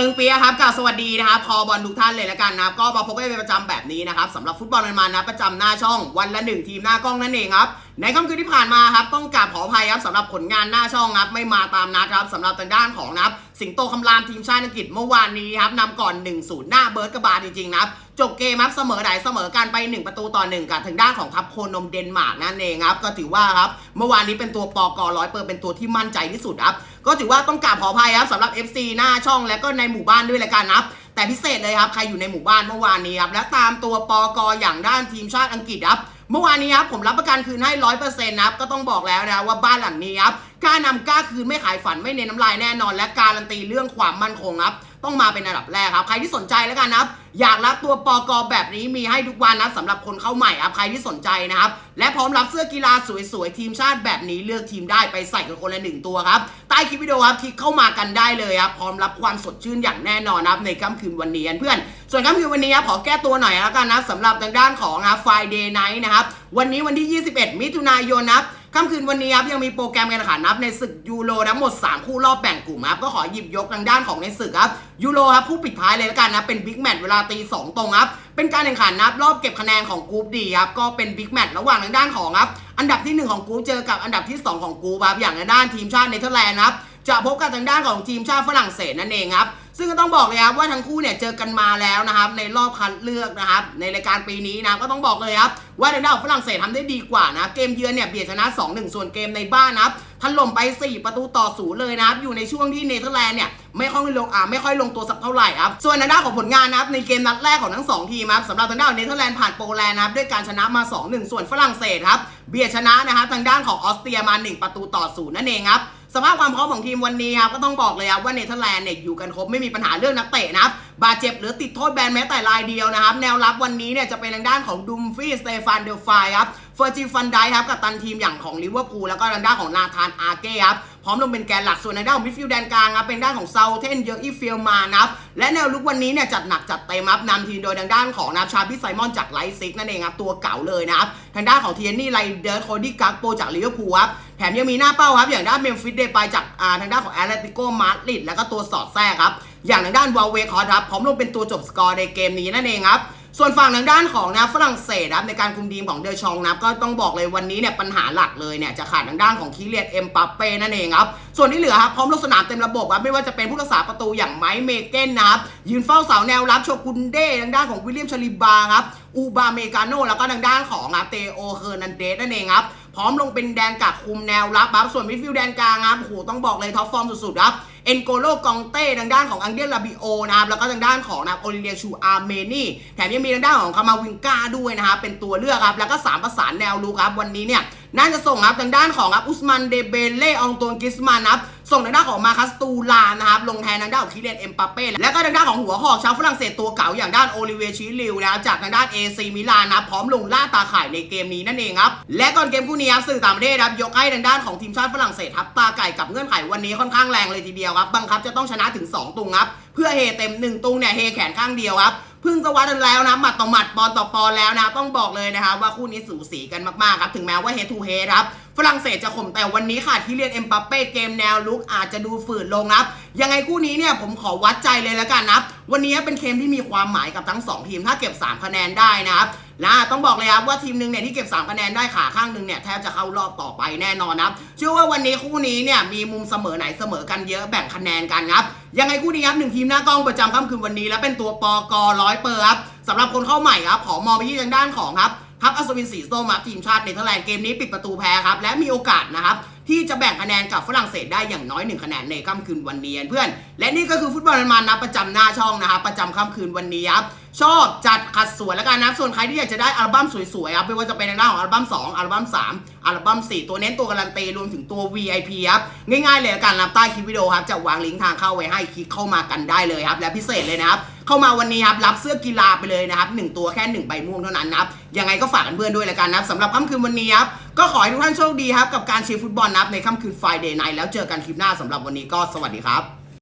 ตึงเปียครับกับสวัสดีนะครับ พอบอลทุกท่านเลยละกันนะครับ ก็มาพบกันเป็นประจำแบบนี้นะครับสำหรับฟุตบอลมันๆนะประจำหน้าช่องวันละหนึ่งทีมหน้ากล้องนั่นเองครับ ในค่ำคืนที่ผ่านมาครับต้องกราบขออภัยครับสำหรับผลงานหน้าช่องครับไม่มาตามนัดครับสำหรับทางด้านของนะครับ สิงโตคำรามทีมชาติอังกฤษเมื่อวานนี้ครับนำก่อน 1-0 หน้าเบิร์ดกระบาลจริงๆนะครับจบเกมครับเสมอไหนเสมอกันไป 1 ประตูต่อ1กับทางด้านของทัพโคนมเดนมาร์กนั่นเองครับก็ถือว่าครับเมื่อวานนี้เป็นตัวปอกร้อยเปอร์เป็นตัวที่มั่นใจที่สุดครับก็ถือว่าต้องกราบขออภัยครับสำหรับ FC หน้าช่องและก็ในหมู่บ้านด้วยละกันนะครับแต่พิเศษเลยครับใครอยู่ในหมู่บ้านเมื่อวานนี้ครับและตามตัวปอกอย่างด้านทีมชาติอังกฤษครับเมื่อวานนี้ครับผมรับประกันคืนให้ร้อยเปอร์เซ็นต์นะครับก็ต้องบอกแล้วนะว่าบ้านหลังนี้ครับ กล้านำกล้าคืนไม่ขายฝันไม่เน้นน้ำลายแน่นอน และการันตีเรื่องความมั่นคงครับต้องมาเป็นอันดับแรกครับ ใครที่สนใจแล้วกันนะครับ อยากรับตัวปอกแบบนี้มีให้ทุกวันนะสำหรับคนเข้าใหม่ครับ ใครที่สนใจนะครับ และพร้อมรับเสื้อกีฬาสวยๆ ทีมชาติแบบนี้เลือกทีมได้ไปใส่กันคนละหนึ่งตัวครับ ใต้คลิปวิดีโอครับคลิกเข้ามากันได้เลยครับ พร้อมรับความสดชื่นอย่างแน่นอนนะครับในค่ำคืนวันนี้เพื่อน ส่วนค่ำคืนวันนี้ขอแก้ตัวหน่อยแล้วกันนะสำหรับทางด้านของนะ Friday Night นะครับ วันนี้วันที่ 21 มิถุนายนนะครับ ค่ำคืนวันนี้ครับยังมีโปรแกรมการแข่งขันนับในศึกยูโรทั้งหมด 3 คู่รอบแบ่งกลุ่มครับก็ขอหยิบยกทางด้านของในศึกครับยูโรครับคู่ปิดท้ายเลยแล้วกันนะเป็นบิ๊กแมตช์เวลาตีสองตรงครับเป็นการแข่งขันนับรอบเก็บคะแนนของกรุ๊ปดีครับก็เป็นบิ๊กแมตช์ระหว่างทางด้านของครับอันดับที่ 1 ของกรุ๊ปเจอกับอันดับที่ 2 ของกรุ๊ปครับอย่างทางด้านทีมชาติเนเธอร์แลนด์ครับจะพบกับทางด้านของทีมชาติฝรั่งเศสนั่นเองครับ ซึ่งก็ต้องบอกเลยครับว่าทั้งคู่เนี่ยเจอกันมาแล้วนะครับ ในรอบคัดเลือกนะครับ ในรายการปีนี้นะก็ต้องบอกเลยครับว่าทางด้านฝรั่งเศสทำได้ดีกว่านะเกมเยือนเนี่ยเบียดชนะ 2-1 ส่วนเกมในบ้านนะครับถล่มไป 4 ประตูต่อศูนย์เลยนะครับ อยู่ในช่วงที่เนเธอร์แลนด์เนี่ยไม่ค่อยลงอ่าไม่ค่อยลงตัวสักเท่าไหร่ครับ ส่วนทางด้านของผลงานนะครับในเกมนัดแรกของทั้งสองทีมครับสำหรับทางด้านเนเธอร์แลนด์ผ่านโปแลนด์นะครับด้วยการชนะมา 2-1 ส่วนฝรั่งเศสครับเบียดชนะนะครับทางด้านของออสเตรียมา 1 ประตูต่อศูนย์นั่นเองครับ สภาพความพร้อมของทีมวันนี้ครับก็ต้องบอกเลยครับว่าเนเธอร์แลนด์เนี่ยอยู่กันครบไม่มีปัญหาเรื่องนักเตะนะครับบาดเจ็บหรือติดโทษแบนแม้แต่รายเดียวนะครับ แนวรับวันนี้เนี่ยจะเป็นทางด้านของดุมฟรีสเตฟานเดลฟายครับเฟอร์จิฟันไดครับกับตันทีมอย่างของลิเวอร์พูลแล้วก็ทางด้านของนาธานอาเก้ครับพร้อมลงเป็นแกนหลักส่วนในด้านของมิดฟิลด์แดนกลางครับเป็นด้านของเซาเทนเยอร์อีฟิลมานะครับและแนวลุกวันนี้เนี่ยจัดหนักจัดเต็มครับนำทีมโดยทางด้านของนาชาบิไซมอนจากไลซิกนั่นเองครับตัวเก่าเลยนะครับทางด้านของเทียนนี่ไรเดอร์โคดี้กักโปจากลิเวอร์พูลครับ แถมยังมีหน้าเป้าครับ อย่างด้านเมมฟิสเดย์ไปจากอ่าทางด้านของแอตเลติโกมาดริดแล้วก็ตัวสอดแทรกครับ อย่างทางด้านวาเวคอร์ครับพร้อมลงเป็นตัวจบสกอร์ในเกมนี้นั่นเองครับส่วนฝั่งทางด้านของนะฝรั่งเศสครับในการคุมทีมของเดอชองนับก็ต้องบอกเลยวันนี้เนี่ยปัญหาหลักเลยเนี่ยจะขาดทางด้านของคิเลียนเอ็มปัปเป้นั่นเองครับส่วนที่เหลือครับพร้อมลงสนามเต็มระบบครับไม่ว่าจะเป็นผู้รักษาประตูอย่างไมค์เมเกนนะครับยืนเฝ้าเสาแนวรับโชกุนเด้ทางด้านของวิลเลียมชลิบาครับอูบาเมกาโนแล้วก็ทางด้านของเตโอเฮอร์นันเดสนั่นเองครับ พร้อมลงเป็นแดนกักคุมแนวรับครับส่วนมิดฟิลด์แดนกลางครับโอ้โหต้องบอกเลยท็อปฟอร์มสุดๆครับเอ็นโกโลกองเต้ทางด้านของอังเดียลาบิโอนะครับแล้วก็ทางด้านของนะโอลิเลียชูอาร์เมนี่แถมยังมีทางด้านของคามาวิงกาด้วยนะครับเป็นตัวเลือกครับแล้วก็สามประสานแนวลูกครับวันนี้เนี่ยน่าจะส่งครับทางด้านของครับอุสมันเดเบเล่องตวกิสมานครับ ส่งทางด้านของมาคัสตูลานนะครับลงแทนทางด้านของคิเลนเอ็มปาเป้และก็ทางด้านของหัวหอกชาวฝรั่งเศสตัวเก่าอย่างด้านโอลิเวียชิลิวนะครับจากทางด้านเอซีมิลานนะพร้อมลงล่าตาข่ายในเกมนี้นั่นเองครับและก่อนเกมคู่นี้ครับสื่อต่างประเทศครับยกให้ทางด้านของทีมชาติฝรั่งเศสทับตาไก่กับเงื่อนไขวันนี้ค่อนข้างแรงเลยทีเดียวครับบังคับจะต้องชนะถึง 2 ตุงครับเพื่อเฮเต็ม 1 ตุงเนี่ยเฮแขนข้างเดียวครับ เพิ่งจะวัดกันแล้วนะหมัดต่อหมัดปอนต่อปอนแล้วนะ ต้องบอกเลยนะคะว่าคู่นี้สูสีกันมากๆครับถึงแม้ว่าเฮทูเฮครับฝรั่งเศสจะข่มแต่วันนี้ขาดที่เรียนเอ็มปัปเป้เกมแนวลุกอาจจะดูฝืดลงครับยังไงคู่นี้เนี่ยผมขอวัดใจเลยแล้วกันนะครับวันนี้เป็นเกมที่มีความหมายกับทั้งสองทีมถ้าเก็บ 3 คะแนนได้นะครับ นะต้องบอกเลยครับว่าทีมหนึ่งเนี่ยที่เก็บ 3 คะแนนได้ขาข้างหนึ่งเนี่ยแทบจะเข้ารอบต่อไปแน่นอนนะครับเชื่อว่าวันนี้คู่นี้เนี่ยมีมุมเสมอไหนเสมอกันเยอะแบ่งคะแนนกันครับยังไงคู่นี้ครับหนึ่งทีมหน้ากล้องประจำค่ำคืนวันนี้ และเป็นตัวปกร้อยเปอร์ครับสำหรับคนเข้าใหม่ครับขอมองไปที่ทางด้านของครับ ทัพอัศวินสีส้มครับทีมชาติเนเธอร์แลนด์เกมนี้ปิดประตูแพ้ครับและมีโอกาสนะครับที่จะแบ่งคะแนนกับฝรั่งเศสได้อย่างน้อยหนึ่งคะแนนในค่ำคืนวันนี้เพื่อน และนี่ก็คือฟุตบอลมันนะประจำหน้าช่องนะครับประจำค่ำคืนวันนี้ครับชอบจัดขัดสวยแล้วกันนะส่วนใครที่อยากจะได้อัลบั้มสวยๆครับไม่ว่าจะเป็นในหน้าของอัลบั้ม 2 อัลบั้ม 3 อัลบั้ม 4 ตัวเน้นตัวการันตีรวมถึงตัว VIP ครับง่ายๆเลยละกันนะใต้คลิปวิดีโอครับจะวางลิงก์ทางเข้าไว้ให้คลิกเข้ามากันได้เลยครับและพิเศษเลยนะครับ เข้ามาวันนี้ครับรับเสื้อกีฬาไปเลยนะครับหนึ่งตัวแค่หนึ่งใบม่วงเท่านั้นนะครับยังไงก็ฝากกันเพื่อนด้วยละกันนะครับสำหรับค่ำคืนวันนี้ครับก็ขอให้ทุกท่านโชคดีครับกับการเชียร์ฟุตบอลนะครับในค่ำคืน Friday Night แล้วเจอกันคลิปหน้าสำหรับวันนี้ก็สวัสดีครับ